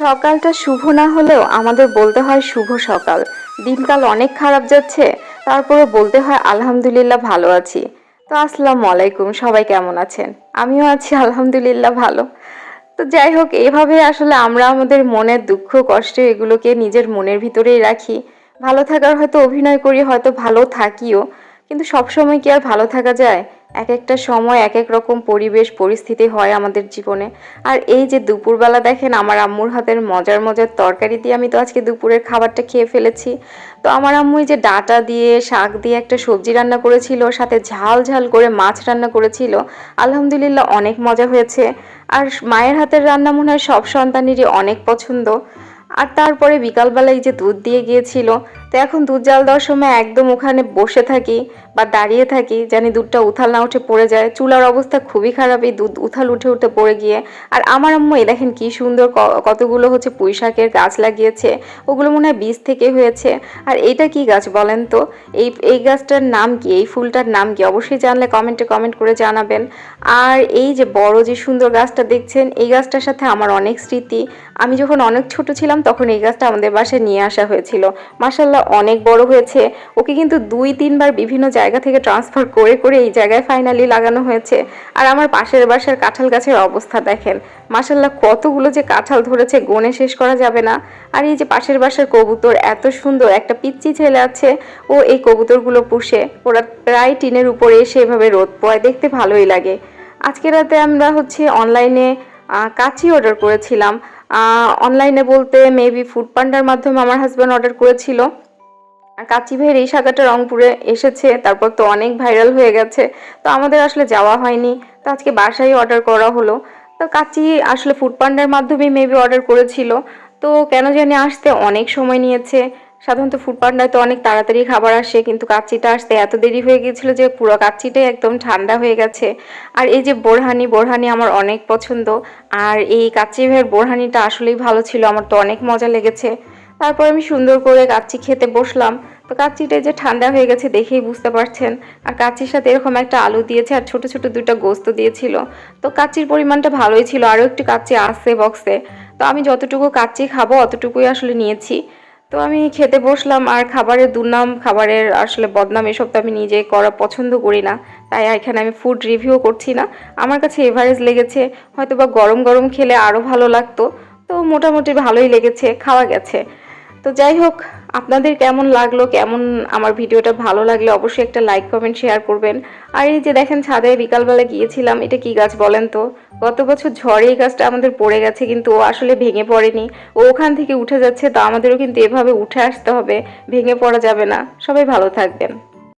সকালটা শুভ না হলেও আমাদের বলতে হয় শুভ সকাল। দিনকাল অনেক খারাপ যাচ্ছে তারপরে বলতে হয় আলহামদুলিল্লাহ ভালো আছি। তো আসসালামু আলাইকুম, সবাই কেমন আছেন? আমিও আছি, আলহামদুলিল্লাহ ভালো। তো যাই হোক, এভাবে আসলে আমরা আমাদের মনের দুঃখ কষ্ট এগুলোকে নিজের মনের ভিতরেই রাখি। ভালো থাকার হয়তো অভিনয় করি, হয়তো ভালো থাকিও, কিন্তু সবসময় কি আর ভালো থাকা যায়? এক একটা সময় এক এক রকম পরিবেশ, পরিস্থিতি হয় আমাদের জীবনে। আর এই যে দুপুরবেলা দেখেন, আমার আম্মুর হাতের মজার মজার তরকারি দিয়ে আমি তো আজকে দুপুরের খাবারটা খেয়ে ফেলেছি। তো আমার আম্মু যে ডাটা দিয়ে, শাক দিয়ে একটা সবজি রান্না করেছিল, সাথে ঝাল ঝাল করে মাছ রান্না করেছিল। আলহামদুলিল্লাহ অনেক মজা হয়েছে। আর মায়ের হাতের রান্না মনে হয় সব সন্তানেরই অনেক পছন্দ। আর তারপরে বিকালবেলায় যে দুধ দিয়ে গিয়েছিল তো এখন দুধ জাল দেওয়ার সময় একদম ওখানে বসে থাকি বা দাঁড়িয়ে থাকি, জানি দুধটা উথাল না উঠে পড়ে যায়। চুলার অবস্থা খুবই খারাপ, এই দুধ উথাল উঠে উঠে পড়ে গিয়ে। আর আমার আম্মু, এই দেখেন কি সুন্দর কতগুলো হচ্ছে পুঁই শাকের গাছ লাগিয়েছে। ওগুলো মনে হয় বীজ থেকে হয়েছে। আর এটা কি গাছ বলেন তো? এই এই গাছটার নাম কি? এই ফুলটার নাম কি? অবশ্যই জানলে কমেন্টে কমেন্ট করে জানাবেন। আর এই যে বড় যে সুন্দর গাছটা দেখছেন, এই গাছটার সাথে আমার অনেক স্মৃতি। আমি যখন অনেক ছোট ছিলাম, তখন এই গাছটা আমাদের বাসায় নিয়ে আসা হয়েছিল। মাসাল্লাহ অনেক বড় হয়েছে। ওকে কিন্তু দুই, তিনবার বিভিন্ন জায়গা থেকে ট্রান্সফার করে করে এই জায়গায় ফাইনালি লাগানো হয়েছে। আর আমার পাশের বাসার কাঁঠাল গাছের অবস্থা দেখেন। মাসাল্লাহ কতগুলো যে কাঁঠাল ধরেছে, গনে শেষ করা যাবে না। আর এই যে পাশের বাসার কবুতর, এত সুন্দর, একটা পিচ্চি ছেলে আছে, ও এই কবুতরগুলো পুষে, ওরা প্রায় টিনের উপরে এসে এভাবে রোদ পোয় দেখতে ভালোই লাগে। আজকে রাতে আমরা হচ্ছে অনলাইনে কাচি অর্ডার করেছিলাম। অনলাইনে বলতে মেবি ফুড পান্ডার মাধ্যমে আমার হাজব্যান্ড অর্ডার করেছিল। আর কাচি ভাইয়ের এই শাখাটা রংপুরে এসেছে, তারপর তো অনেক ভাইরাল হয়ে গেছে। তো আমাদের আসলে যাওয়া হয়নি। তো আজকে বাসায় অর্ডার করা হলো। তো কাচি আসলে ফুড পান্ডার মাধ্যমে মেবি অর্ডার করেছিল। তো কেন জানি আসতে অনেক সময় নিয়েছে। সাধারণত ফুড পান্ডায় তো অনেক তাড়াতাড়ি খাবার আসে, কিন্তু কাচ্চিটা আসতে এত দেরি হয়ে গিয়েছিল যে পুরো কাচ্চিটাই একদম ঠান্ডা হয়ে গেছে। আর এই যে বোরহানি বোরহানি আমার অনেক পছন্দ। আর এই কাচ্চি ভাইয়ের বোরহানিটা আসলেই ভালো ছিল, আমার তো অনেক মজা লেগেছে। তারপর আমি সুন্দর করে কাচ্চি খেতে বসলাম। তো কাচ্চিটা যে ঠান্ডা হয়ে গেছে দেখেই বুঝতে পারছেন। আর কাচ্চির সাথে এরকম একটা আলু দিয়েছে আর ছোট ছোট দুটো গোস্ত দিয়েছিল। তো কাচ্চির পরিমাণটা ভালোই ছিল। আরও একটু কাচ্চি আসছে বক্সে। তো আমি যতটুকু কাচ্চি খাব অতটুকুই আসলে নিয়েছি। তো আমি খেতে বসলাম আর খাবারের দুর্নাম, খাবারের আসলে বদনাম এসব তো আমি নিজে করা পছন্দ করি না। তাই এখানে আমি ফুড রিভিউ করছি না। আমার কাছে এভারেজ লেগেছে। হয়তো বা গরম গরম খেলে আরও ভালো লাগতো। তো মোটামুটি ভালোই লেগেছে, খাওয়া গেছে। তো যাই হোক, আপনাদের কেমন লাগল, কেমন আমার ভিডিওটা ভালো লাগলে, অবশ্যই একটা লাইক কমেন্ট শেয়ার করবেন। আর এই যে দেখেন ছাদে বিকালবেলা গিয়েছিলাম, এটা কি গাছ বলেন তো? গত বছর ঝড়ে এই গাছটা আমাদের পড়ে গেছে, কিন্তু ও আসলে ভেঙে পড়েনি। ও ওখান থেকে উঠে যাচ্ছে, তো আমাদেরও কিন্তু এভাবে উঠে আসতে হবে, ভেঙে পড়া যাবে না। সবাই ভালো থাকবেন।